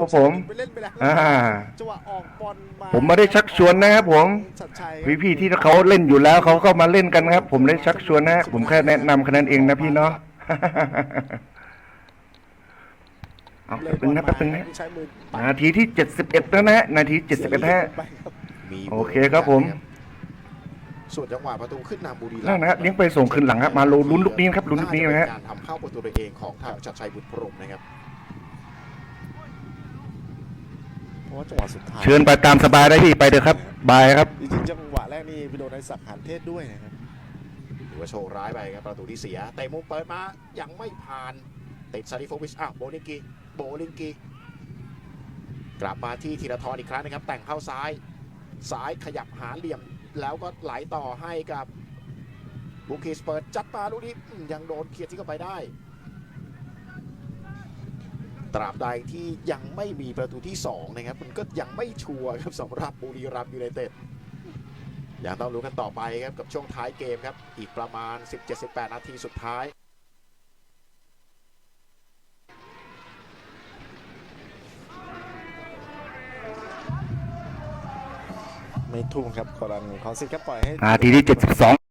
ครับผม ไปเล่นไปแล้วอ่า จังหวะออกบอลมาผมไม่ได้ชักชวนนะครับผมชัดชัยพี่พี่ๆที่เขาเล่นอยู่แล้วเขาก็มาเล่นกันครับ ผมได้ชักชวนนะผมแค่แนะนำแค่นั้นเองนะพี่เนาะ เอาเลแป๊ยบนึงนะแป๊บนึงนะใช้มือปัดนาทีที่ 71แล้วนะฮะนาที 71ฮะไปครับมีโอเคครับผมส่วนจังหวะประตูขึ้นนำบุรีรันั่มนย์นะฮะเลี้ยงไปส่งคืนหลังครับมาโลลุ้นลูกนี้ครับลุ้นลูกนี้นะฮะาจเป็การทำเข้าประตูตัวเองของทางชัดชัยบุตรพรหมนะครับ เพราะ ว่าจังหวะสุดท้ายเชิญไปตามสบายได้พี่ไปเถอะครับบายครับจริงๆจังหวะแรกนี่พี่โดนในศักดิ์หานเทศด้วยนะครับถือว่าโชว์ร้ายไปครับประตูที่เสียเตะมุมเปิดมายังไม่ผ่านติดซาดิโฟวิชอ้าวโบลิงกีโบลิงกีกลับมาที่ธีรทรอีกครั้งนะครับ แต่งเข้าซ้ายซ้ายขยับหาเหลี่ยมแล้วก็ไหลต่อให้กับบุกิสเปิดจัดมาลูกนี้อืมยังโดนเคลียร์ที่เข้าไปได้ ตราบใดที่ยังไม่มีประตูที่ 2 นะครับ มันก็ยังไม่ชัวร์ครับสำหรับบุรีรัมย์ยูไนเต็ดยังต้องรู้กันต่อไปครับ กับช่วงท้ายเกมครับ อีกประมาณ 17-18 นาทีสุดท้ายไม่ทุ่มครับคอรันคอนซิกครับปล่อยให้นาทีที่ 72